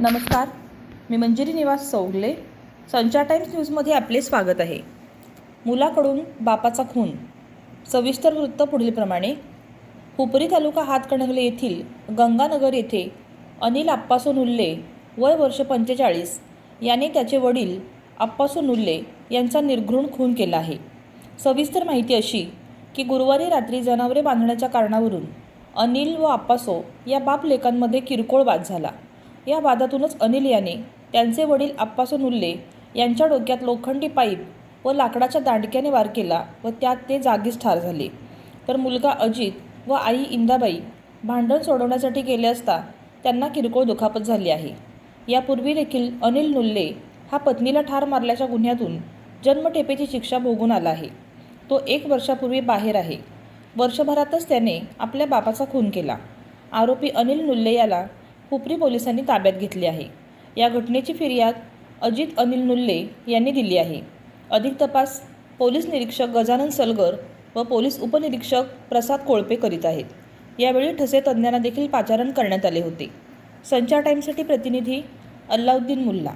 नमस्कार मी मंजिरी निवास चौगले संचार टाइम्स न्यूजमध्ये आपले स्वागत आहे. मुलाकडून बापाचा खून सविस्तर वृत्त पुढीलप्रमाणे हुपरी तालुका हातकणंगले येथील गंगानगर येथे अनिल आप्पासो नुल्ले वय वर्ष पंचेचाळीस याने त्याचे वडील आप्पासो नुल्ले यांचा निर्घृण खून केला आहे. सविस्तर माहिती अशी की गुरुवारी रात्री जनावरे बांधण्याच्या कारणावरून अनिल व आप्पासो या बाप लेकांमध्ये किरकोळ वाद झाला. या वादातूनच अनिल याने त्यांचे वडील आप्पासून उल्ले यांच्या डोक्यात लोखंडी पाईप व लाकडाच्या दांडक्याने वार केला व त्यात ते जागीच ठार झाले. तर मुलगा अजित व आई इंदाबाई भांडण सोडवण्यासाठी गेले असता त्यांना किरकोळ दुखापत झाली आहे. यापूर्वी देखील अनिल नुल्ले हा पत्नीला ठार मारल्याच्या गुन्ह्यातून जन्मठेपेची शिक्षा भोगून आला आहे. तो एक वर्षापूर्वी बाहेर आहे. वर्षभरातच त्याने आपल्या बापाचा खून केला. आरोपी अनिल नुल्ले याला हुपरी पोलिसांनी ताब्यात घेतले आहे. या घटनेची फिर्याद अजित अनिल नुल्ले यांनी दिली आहे. अधिक तपास पोलीस निरीक्षक गजानन सलगर व पोलीस उपनिरीक्षक प्रसाद कोळपे करीत आहेत. यावेळी ठसे तज्ज्ञांना देखील पाचारण करण्यात आले होते. संचार टाईमसाठी प्रतिनिधी अल्लाउद्दीन मुल्ला.